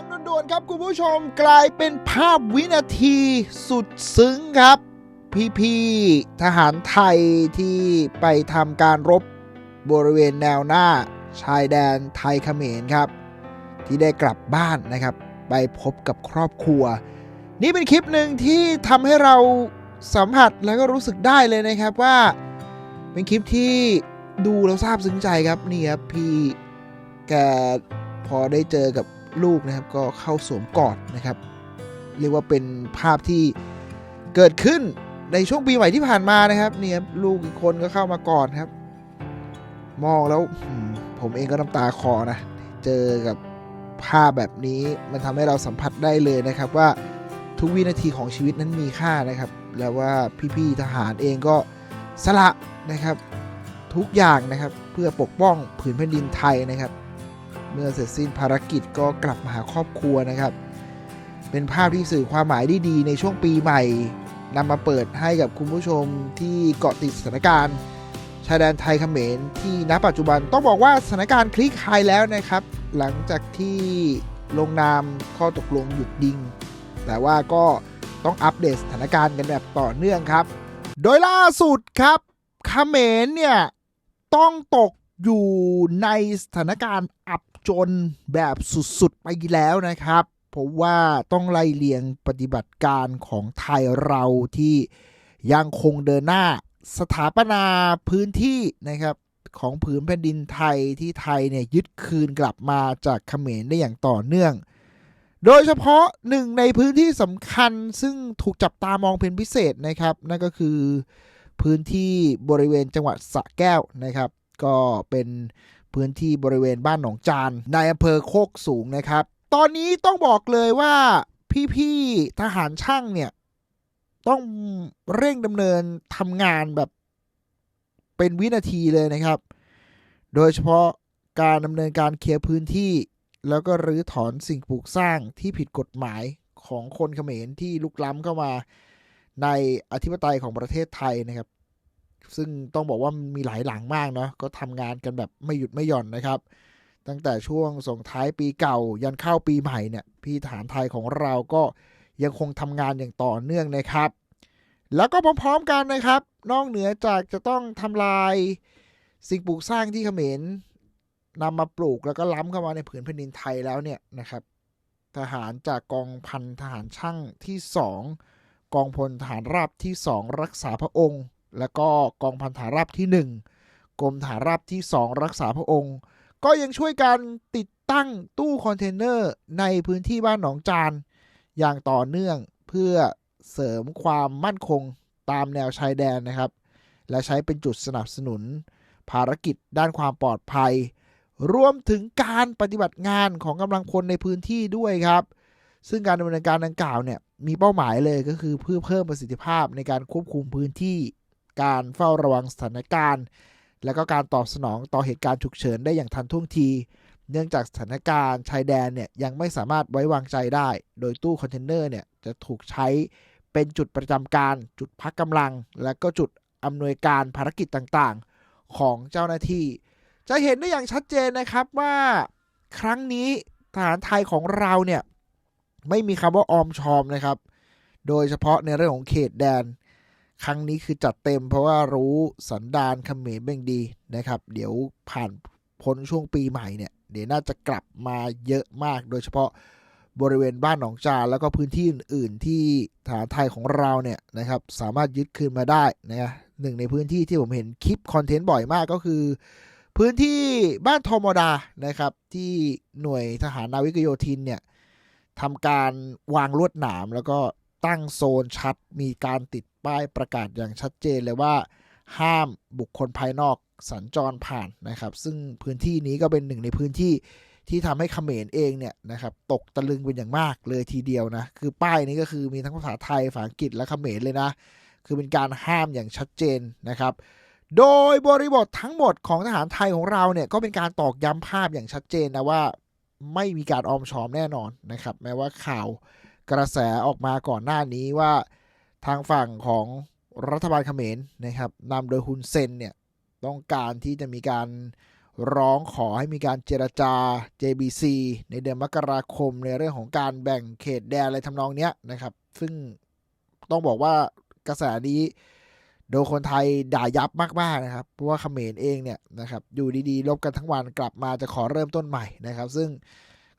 ฟังด่วนๆครับคุณผู้ชมกลายเป็นภาพวินาทีสุดซึ้งครับ พี่ๆทหารไทยที่ไปทำการรบบริเวณแนวหน้าชายแดนไทยเขมรครับ ที่ได้กลับบ้านนะครับ ไปพบกับครอบครัว นี่เป็นคลิปหนึ่งที่ทำให้เราสัมผัสแล้วก็รู้สึกได้เลยนะครับว่า เป็นคลิปที่ดูแล้วซาบซึ้งใจครับนี่ครับพี่แกพอได้เจอกับ ลูกนะครับก็เข้าสวมกอดนะครับ เรียกว่าเป็นภาพที่เกิดขึ้นในช่วงปีใหม่ที่ผ่านมานะครับเนี่ครับลูกอีกคนก็เข้ามากอดครับ มองแล้วผมเองก็น้ำตาคลอนะเจอกับภาพแบบนี้มันทำให้เราสัมผัสได้เลยนะครับว่าทุกวินาทีของชีวิตนั้นมีค่านะครับ แล้วว่าพี่ๆทหารเองก็สละนะครับ ทุกอย่างนะครับเพื่อปกป้องผืนแผ่นดินไทยนะครับ เมื่อเสร็จสิ้นภารกิจก็กลับมาหาครอบครัวนะครับ เป็นภาพที่สื่อความหมายได้ดีในช่วงปีใหม่นำมาเปิดให้กับคุณผู้ชมที่เกาะติดสถานการณ์ ชายแดนไทยเขมรที่ณปัจจุบันต้องบอกว่าสถานการณ์คลี่คลายแล้วนะครับ หลังจากที่ลงนามข้อตกลงหยุดยิง แต่ว่าก็ต้องอัปเดตสถานการณ์กันแบบต่อเนื่องครับ โดยล่าสุดครับเขมรเนี่ยต้องตกอยู่ในสถานการณ์อับ จนแบบสุดๆ ไปแล้วนะครับผมว่าต้องไล่เลียงปฏิบัติการของไทยเราที่ยังคงเดินหน้าสถาปนาพื้นที่นะครับของผืนแผ่นดินไทยที่ไทยเนี่ยยึดคืนกลับมาจากเขมรได้อย่างต่อเนื่อง โดยเฉพาะหนึ่งในพื้นที่สำคัญซึ่งถูกจับตามองเป็นพิเศษนะครับ นั่นก็คือพื้นที่บริเวณจังหวัดสระแก้วนะครับ ก็เป็น พื้นที่บริเวณบ้านหนองจานในอำเภอโคกสูงนะครับ ตอนนี้ต้องบอกเลยว่าพี่ๆทหารช่างเนี่ยต้องเร่งดำเนินทำงานแบบเป็นวินาทีเลยนะครับ โดยเฉพาะการดำเนินการเคลียร์พื้นที่ แล้วก็รื้อถอนสิ่งปลูกสร้างที่ผิดกฎหมายของคนเขมรที่ลุกล้ำเข้ามาในอธิปไตยของประเทศไทยนะครับ ซึ่งต้องบอกว่ามีหลายหลังมากเนาะก็ทำงานกันแบบไม่หยุดไม่หย่อนนะครับ ตั้งแต่ช่วงส่งท้ายปีเก่า ยันเข้าปีใหม่เนี่ยพี่ทหารไทยของเราก็ยังคงทำงานอย่างต่อเนื่องนะครับ แล้วก็พร้อมๆกันนะครับ นอกเหนือจากจะต้องทำลายสิ่งปลูกสร้างที่เขมรนำมาปลูกแล้วก็ล้ำเข้ามาในผืนแผ่นดินไทยแล้วเนี่ยนะครับ ทหารจากกองพันทหารช่างที่ 2 กองพลทหารราบที่ 2 รักษาพระองค์ แล้วก็กองพันทหาราบที่ 1 กรมทหารราบที่ 2 รักษาพระองค์ ก็ยังช่วยกันติดตั้งตู้คอนเทนเนอร์ในพื้นที่บ้านหนองจาน อย่างต่อเนื่องเพื่อเสริมความมั่นคงตามแนวชายแดนนะครับ และใช้เป็นจุดสนับสนุน ภารกิจด้านความปลอดภัย รวมถึงการปฏิบัติงานของกำลังพลในพื้นที่ด้วยครับ ซึ่งการดำเนินการดังกล่าวเนี่ยมีเป้าหมายเลยก็คือเพื่อเพิ่มประสิทธิภาพในการควบคุมพื้นที่ การเฝ้าระวังสถานการณ์ และก็การตอบสนองต่อเหตุการณ์ฉุกเฉินได้อย่างทันท่วงที เนื่องจากสถานการณ์ชายแดนเนี่ยยังไม่สามารถไว้วางใจได้ โดยตู้คอนเทนเนอร์เนี่ยจะถูกใช้เป็นจุดประจำการ จุดพักกำลัง และก็จุดอำนวยการภารกิจต่างๆ ของเจ้าหน้าที่ จะเห็นได้อย่างชัดเจนนะครับว่าครั้งนี้ทหารไทยของเราเนี่ยไม่มีคำว่าออมชอมนะครับ โดยเฉพาะในเรื่องของเขตแดน ครั้งนี้คือจัดเต็มเพราะว่ารู้สันดานเขมรเป็นดีนะครับ เดี๋ยวผ่านพ้นช่วงปีใหม่เนี่ย เดี๋ยวน่าจะกลับมาเยอะมากโดยเฉพาะบริเวณบ้านหนองจานแล้วก็พื้นที่อื่น ๆ ที่ฐานไทยของเราเนี่ยนะครับสามารถยึดคืนมาได้นะหนึ่งในพื้นที่ที่ผมเห็นคลิปคอนเทนต์บ่อยมากก็คือ พื้นที่บ้านทอมดานะครับ ที่หน่วยทหารนาวิกโยธินเนี่ยทำการวางลวดหนามแล้วก็ ตั้งโซนชัด มีการติดป้ายประกาศอย่างชัดเจนเลยว่า ห้ามบุคคลภายนอกสัญจรผ่านนะครับ ซึ่งพื้นที่นี้ก็เป็นหนึ่งในพื้นที่ที่ทำให้เขมรเองเนี่ยนะครับตกตะลึงเป็นอย่างมากเลยทีเดียวนะ คือป้ายนี้ก็คือมีทั้งภาษาไทยภาษาอังกฤษและเขมรเลยนะ คือเป็นการห้ามอย่างชัดเจนนะครับ โดยบริบททั้งหมดของทหารไทยของเราเนี่ยก็เป็นการตอกย้ำภาพอย่างชัดเจนนะว่า ไม่มีการออมชอมแน่นอนนะครับ แม้ว่าข่าว กระแสออกมาก่อนหน้านี้ว่าทางฝั่งของรัฐบาลเขมรนะครับนำโดยฮุนเซนเนี่ยต้องการที่จะมีการร้องขอให้มีการเจรจา JBC ในเดือนมกราคมในเรื่องของการแบ่งเขตแดนอะไรทำนองเนี้ยนะครับ ซึ่งต้องบอกว่ากระแสนี้โดนคนไทยด่ายับมากๆนะครับ เพราะว่าเขมรเองเนี่ยนะครับอยู่ดีๆลบกันทั้งวันกลับมาจะขอเริ่มต้นใหม่นะครับ ซึ่ง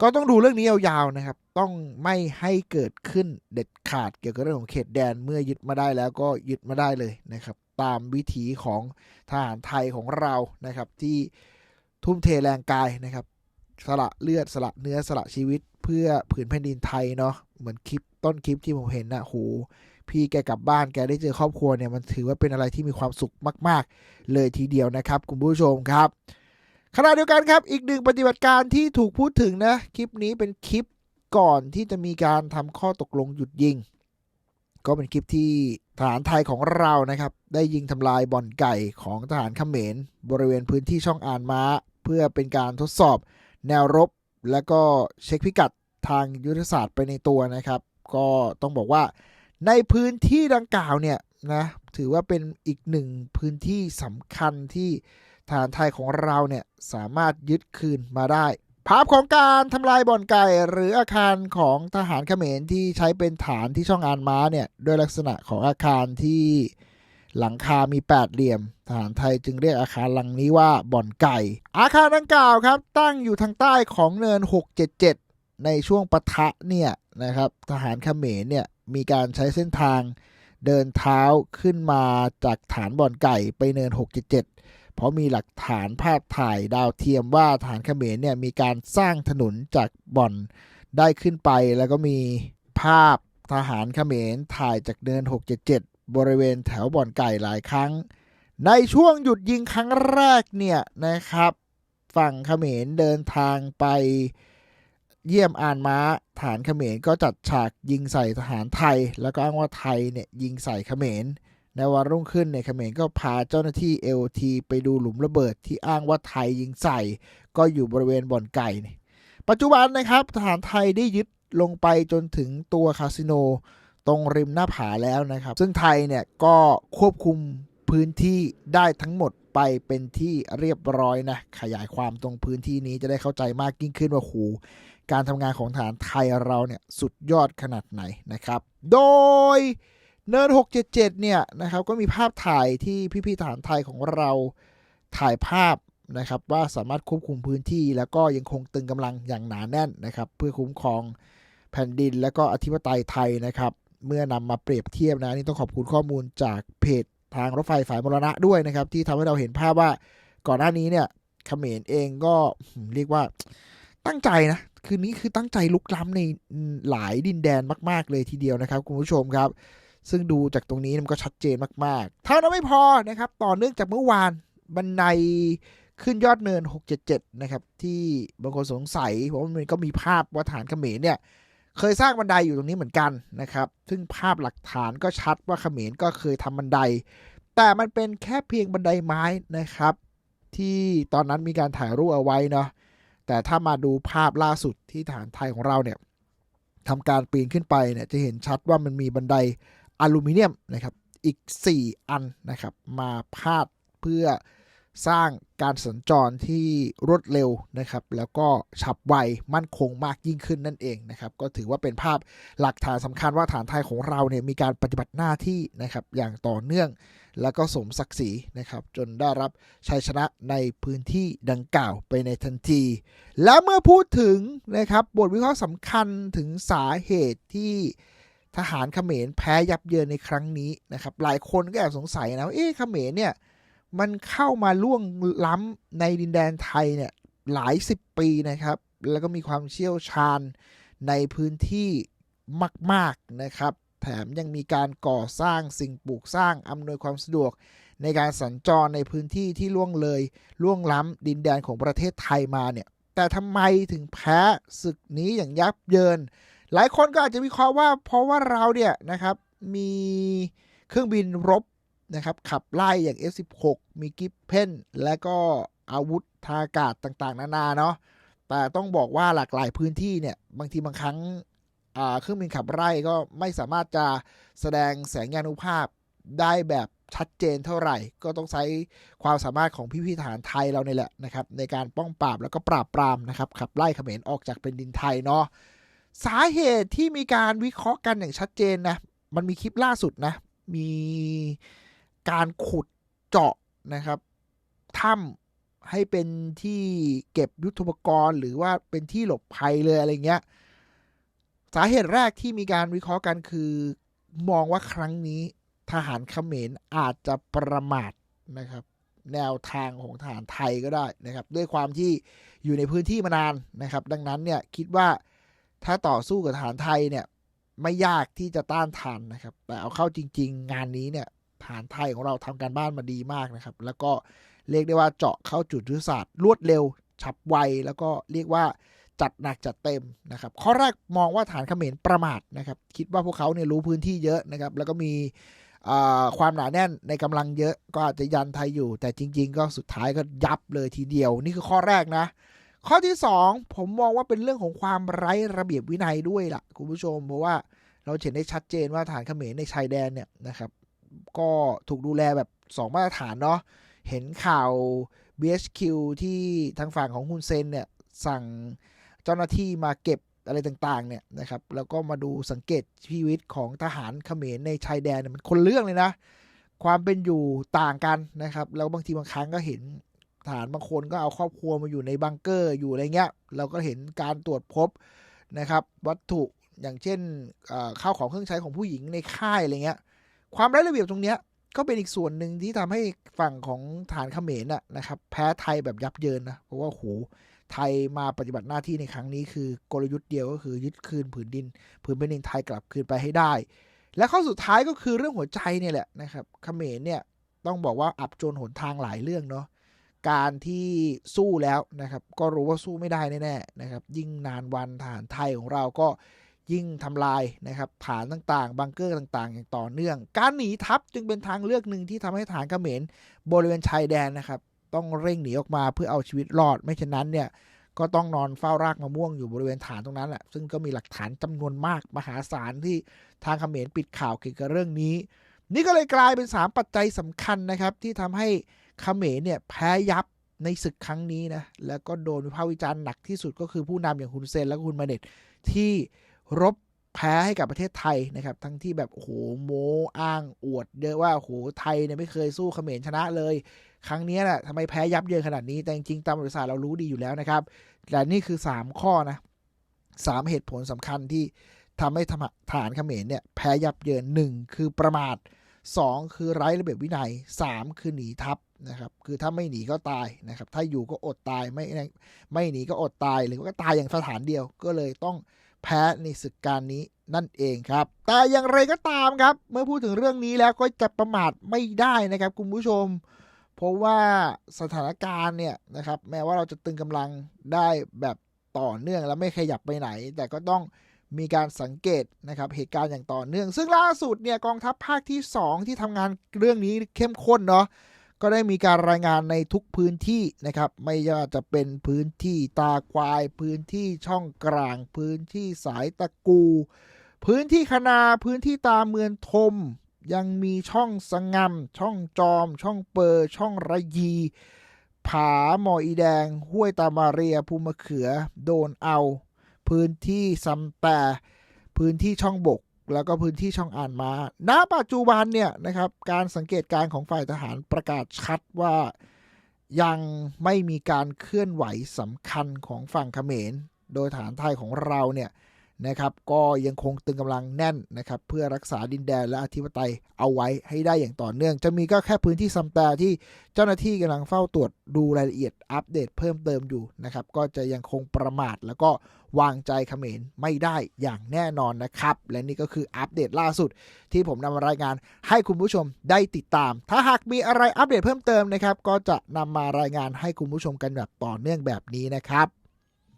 ก็ต้องดูเรื่องนี้ยาวๆนะครับ ต้องไม่ให้เกิดขึ้นเด็ดขาดเกี่ยวกับเรื่องของเขตแดนเมื่อยึดมาได้แล้วก็ยึดมาได้เลยนะครับ ตามวิถีของทหารไทยของเรานะครับ ที่ทุ่มเทแรงกายนะครับ สละเลือดสละเนื้อสละชีวิต เพื่อผืนแผ่นดินไทยเนาะเหมือนคลิปต้นคลิปที่ผมเห็นนะโหพี่แกกลับบ้านแกได้เจอครอบครัวเนี่ยมันถือว่าเป็นอะไรที่มีความสุขมาก ๆ เลยทีเดียวนะครับ คุณผู้ชมครับ ขณะเดียวกันครับ อีกหนึ่งปฏิบัติการที่ถูกพูดถึงนะ คลิปนี้เป็นคลิปก่อนที่จะมีการทำข้อตกลงหยุดยิง ก็เป็นคลิปที่ทหารไทยของเรานะครับ ได้ยิงทำลายบ่อนไก่ของทหารเขมร บริเวณพื้นที่ช่องอ่านม้า เพื่อเป็นการทดสอบแนวรบ และก็เช็คพิกัดทางยุทธศาสตร์ไปในตัวนะครับ ก็ต้องบอกว่าในพื้นที่ดังกล่าวเนี่ยนะถือว่าเป็นอีกหนึ่งพื้นที่สำคัญที่ ทหารไทยของเราเนี่ยสามารถยึดคืนมาได้ ภาพของการทำลายบ่อนไก่หรืออาคารของทหารเขมรที่ใช้เป็นฐานที่ช่องอานม้าเนี่ยด้วยลักษณะของอาคารที่หลังคามีแปดเหลี่ยม ทหารไทยจึงเรียกอาคารหลังนี้ว่าบ่อนไก่ อาคารดังกล่าวครับ ตั้งอยู่ทางใต้ของเนิน 677 ในช่วงปะทะเนี่ยนะครับ ทหารเขมรเนี่ยมีการใช้เส้นทางเดินเท้าขึ้นมาจากฐานบ่อนไก่ไปเนิน 677 เพราะมีหลักฐานภาพถ่ายดาวเทียมว่าฐานเขมรเนี่ยมีการสร้างถนนจากบ่อนได้ขึ้นไป แล้วก็มีภาพทหารเขมรถ่ายจากเนิน 677 บริเวณแถวบ่อนไก่หลายครั้ง ในช่วงหยุดยิงครั้งแรกเนี่ยนะครับ ฝั่งเขมรเดินทางไปเยี่ยมอานม้าฐานเขมรก็จัดฉากยิงใส่ทหารไทย แล้วก็อ้างว่าไทยเนี่ยยิงใส่เขมร ในวันรุ่งขึ้นเนี่ยเขมรก็พาเจ้าหน้าที่ LT ไปดูหลุมระเบิดที่อ้างว่าไทยยิงใส่ ก็อยู่บริเวณบ่อนไก่ ปัจจุบันนะครับทหารไทยได้ยึดลงไปจนถึงตัวคาสิโนตรงริมหน้าผาแล้วนะครับ ซึ่งไทยเนี่ยก็ควบคุมพื้นที่ได้ทั้งหมดไปเป็นที่เรียบร้อยนะ ขยายความตรงพื้นที่นี้จะได้เข้าใจมากยิ่งขึ้นว่าหูการทำงานของฐานไทยเราเนี่ยสุดยอดขนาดไหนนะครับ โดย เนิน677 เนี่ยนะครับก็มีภาพถ่ายที่พี่ๆทหารไทยของเราถ่ายภาพนะครับว่าสามารถควบคุมพื้นที่ แล้วก็ยังคงตึงกำลังอย่างหนาแน่นนะครับเพื่อคุ้มครองแผ่นดินและก็อธิปไตยไทยนะครับ เมื่อนำมาเปรียบเทียบนะนี่ต้องขอบคุณข้อมูลจากเพจทางรถไฟสายมรณะด้วยนะครับ ที่ทำให้เราเห็นภาพว่าก่อนหน้านี้เนี่ยเขมรเองก็เรียกว่าตั้งใจนะคืนนี้คือตั้งใจลุกล้ำในหลายดินแดนมาก ๆ เลยทีเดียวนะครับ คุณผู้ชมครับ ซึ่งดูจากตรงนี้มันก็ชัดเจนมากๆ เท่านั้นไม่พอนะครับ ต่อเนื่องจากเมื่อวานบันไดขึ้นยอดเนิน 677 นะครับ ที่บางคนสงสัยเพราะมันก็มีภาพว่าฐานเขมรเนี่ยเคยสร้างบันไดอยู่ตรงนี้เหมือนกันนะครับ ซึ่งภาพหลักฐานก็ชัดว่าเขมรก็เคยทำบันได แต่มันเป็นแค่เพียงบันไดไม้นะครับ ที่ตอนนั้นมีการถ่ายรูปเอาไว้เนาะ แต่ถ้ามาดูภาพล่าสุดที่ฐานไทยของเราเนี่ยทำการปีนขึ้นไปเนี่ยจะเห็นชัดว่ามันมีบันได อลูมิเนียมนะครับอีก 4 อันนะครับมาพาดเพื่อสร้างการสัญจรที่รวดเร็วนะครับ แล้วก็ฉับไวมั่นคงมากยิ่งขึ้นนั่นเองนะครับ ก็ถือว่าเป็นภาพหลักฐานสำคัญว่าฐานไทยของเราเนี่ยมีการปฏิบัติหน้าที่นะครับ อย่างต่อเนื่อง แล้วก็สมศักดิ์ศรีนะครับ จนได้รับชัยชนะในพื้นที่ดังกล่าวไปในทันที แล้วเมื่อพูดถึงนะครับบทวิเคราะห์สำคัญถึงสาเหตุที่ ทหารเขมรแพ้ยับเยินในครั้งนี้นะครับ หลายคนก็แอบสงสัยนะว่าเอ๊ะเขมรเนี่ยมันเข้ามาล่วงล้ำในดินแดนไทยเนี่ยหลายสิบปีนะครับ แล้วก็มีความเชี่ยวชาญในพื้นที่มาก ๆนะครับ แถมยังมีการก่อสร้างสิ่งปลูกสร้างอำนวยความสะดวก ในการสัญจรในพื้นที่ที่ล่วงเลยล่วงล้ำดินแดนของประเทศไทยมาเนี่ยแต่ทำไมถึงแพ้ศึกนี้อย่างยับเยิน หลายคนก็อาจจะวิเคราะห์ว่าเพราะว่าเราเนี่ยนะครับ มีเครื่องบินรบนะครับขับไล่อย่าง F16 มีกิฟเพนและก็อาวุธทางอากาศต่างๆ นานาเนาะแต่ต้องบอกว่าหลากหลายพื้นที่เนี่ยบางทีบางครั้งเครื่องบินขับไล่ก็ไม่สามารถจะแสดงแสงยานุภาพได้แบบชัดเจนเท่าไหร่ ก็ต้องใช้ความสามารถของพี่ๆทหารไทยเราเนี่ยแหละนะครับในการป้องปราบแล้วก็ปราบปรามนะครับขับไล่เขมรออกจากเป็นดินไทยเนาะ สาเหตุที่มีการวิเคราะห์กันอย่างชัดเจนนะ มันมีคลิปล่าสุดนะ มีการขุดเจาะนะครับถ้ำให้เป็นที่เก็บยุทธปกรณ์ หรือว่าเป็นที่หลบภัยเลยอะไรเงี้ย สาเหตุแรกที่มีการวิเคราะห์กันคือ มองว่าครั้งนี้ทหารเขมรอาจจะประมาทนะครับ แนวทางของทหารไทยก็ได้นะครับ ด้วยความที่อยู่ในพื้นที่มานานนะครับ ดังนั้นเนี่ยคิดว่า ถ้าต่อสู้กับทหารไทยเนี่ย ไม่ยากที่จะต้านทานนะครับ แต่เอาเข้าจริง ๆ งานนี้เนี่ยทหารไทยของเราทำการบ้านมาดีมากนะครับ แล้วก็เรียกได้ว่าเจาะเข้าจุดยุทธศาสตร์รวดเร็ว ฉับไว แล้วก็เรียกว่าจัดหนักจัดเต็มนะครับ ข้อแรกมองว่าฐานเขมรประมาทนะครับ คิดว่าพวกเขาเนี่ยรู้พื้นที่เยอะนะครับ แล้วก็มีความหนาแน่นในกำลังเยอะก็อาจจะยันไทยอยู่ แต่จริง ๆ ก็สุดท้ายก็ยับเลยทีเดียว นี่คือข้อแรกนะ ข้อที่ 2 ผมมองว่าเป็นเรื่องของความไร้ระเบียบวินัยด้วยล่ะคุณผู้ชม เพราะว่าเราเห็นได้ชัดเจนว่าฐานเขมรในชายแดนเนี่ยนะครับ ก็ถูกดูแลแบบ 2 มาตรฐานเนาะเห็นข่าว BHQ ที่ทางฝั่งของฮุนเซนเนี่ยสั่งเจ้าหน้าที่มาเก็บอะไรต่างๆเนี่ยนะครับ แล้วก็มาดูสังเกตชีวิตของทหารเขมรในชายแดนเนี่ยมันคนเรื่องเลยนะ ความเป็นอยู่ต่างกันนะครับ แล้วบางทีบางครั้งก็เห็น ทหารบางคนก็เอาครอบครัวมาอยู่ในบังเกอร์อยู่อะไรเงี้ย เราก็เห็นการตรวจพบนะครับ วัตถุอย่างเช่นข้าวของเครื่องใช้ของผู้หญิงในค่ายอะไรเงี้ย ความไร้ระเบียบตรงเนี้ยก็เป็นอีกส่วนหนึ่งที่ทำให้ฝั่งของฐานเขมรน่ะนะครับ แพ้ไทยแบบยับเยินนะเพราะว่าโหไทยมาปฏิบัติหน้าที่ในครั้งนี้คือกลยุทธ์เดียวก็คือยึดคืนผืนดิน ผืนแผ่นดินไทยกลับคืนไปให้ได้ และข้อสุดท้ายก็คือเรื่องหัวใจเนี่ยแหละนะครับเขมรเนี่ยต้องบอกว่าอับจนหนทางหลายเรื่องเนาะ การที่สู้แล้วนะครับ ก็รู้ว่าสู้ไม่ได้แน่ๆนะครับ ยิ่งนานวันฐานไทยของเราก็ยิ่งทำลายนะครับฐานต่างๆ บังเกอร์ต่างๆ อย่างต่อเนื่อง การหนีทัพจึงเป็นทางเลือกหนึ่งที่ทำให้ฐานเขมรบริเวณชายแดนนะครับ ต้องเร่งหนีออกมาเพื่อเอาชีวิตรอด ไม่เช่นนั้นเนี่ยก็ต้องนอนเฝ้ารากมะม่วงอยู่บริเวณฐานตรงนั้นแหละ ซึ่งก็มีหลักฐานจำนวนมากมหาศาลที่ทางเขมรปิดข่าวเกี่ยวกับเรื่องนี้ นี่ก็เลยกลายเป็น 3 ปัจจัยสำคัญนะครับที่ทำให้ เขมรเนี่ยแพ้ยับในศึกครั้งนี้นะ แล้วก็โดนวิพากษ์วิจารณ์หนักที่สุดก็คือผู้นำอย่างคุณเซนและคุณมาเน็ตที่รบแพ้ให้กับประเทศไทยนะครับ ทั้งที่แบบโอ้โหโมอ้างอวดเยอะว่าโอ้โหไทยเนี่ยไม่เคยสู้เขมรชนะเลย ครั้งนี้แหละทำไมแพ้ยับเยินขนาดนี้แต่จริงๆตามประวัติศาสตร์เรารู้ดีอยู่แล้วนะครับแต่นี่คือ 3 ข้อนะสามเหตุผลสำคัญที่ทำให้ทหารเขมรเนี่ยแพ้ยับเยินหนึ่งคือประมาท 2 คือไร้ระเบียบวินัย 3 คือหนีทัพ นะครับ คือถ้าไม่หนีก็ตายนะครับ ถ้าอยู่ก็อดตายไม่ไม่หนีก็อดตายหรือว่าก็ตายอย่างสถานเดียวก็เลยต้องแพ้ในศึกการนี้นั่นเองครับ แต่อย่างไรก็ตามครับ เมื่อพูดถึงเรื่องนี้แล้วก็จะประมาทไม่ได้นะครับคุณผู้ชม เพราะว่าสถานการณ์เนี่ยนะครับ แม้ว่าเราจะตึงกำลังได้แบบต่อเนื่องแล้วไม่ขยับไปไหน แต่ก็ต้องมีการสังเกตนะครับเหตุการณ์อย่างต่อเนื่อง ซึ่งล่าสุดเนี่ยกองทัพภาคที่ 2 ที่ทำงานเรื่องนี้เข้มข้นเนาะ ก็ได้มีการรายงานในทุกพื้นที่นะครับ ไม่ว่าจะเป็นพื้นที่ตาควาย พื้นที่ช่องกลาง พื้นที่สายตะกู พื้นที่คณาพื้นที่ตาเมือนทม ยังมีช่องสงงำช่องจอม ช่องเปอร์ ช่องระยี ผาหมออีแดง ห้วยตามาเรียภูมะเขือ โดนเอา พื้นที่ซัมแปพื้นที่ช่องบก แล้วก็พื้นที่ช่องอ่านมา ณ ปัจจุบันเนี่ยนะครับ การสังเกตการณ์ของฝ่ายทหารประกาศชัดว่ายังไม่มีการเคลื่อนไหวสำคัญของฝั่งเขมร โดยฐานไทยของเราเนี่ย นะครับ ก็ยังคงตึงกำลังแน่นนะครับ เพื่อรักษาดินแดนและอธิปไตยเอาไว้ให้ได้อย่างต่อเนื่อง จะมีก็แค่พื้นที่ซัมแปรที่เจ้าหน้าที่กำลังเฝ้าตรวจดูรายละเอียดอัปเดตเพิ่มเติมอยู่นะครับ ก็จะยังคงประมาทแล้วก็วางใจเขมรไม่ได้อย่างแน่นอนนะครับ และนี่ก็คืออัปเดตล่าสุด ที่ผมนำมารายงานให้คุณผู้ชมได้ติดตาม ถ้าหากมีอะไรอัปเดตเพิ่มเติมนะครับ ก็จะนำมารายงานให้คุณผู้ชมกันแบบต่อเนื่องแบบนี้นะครับ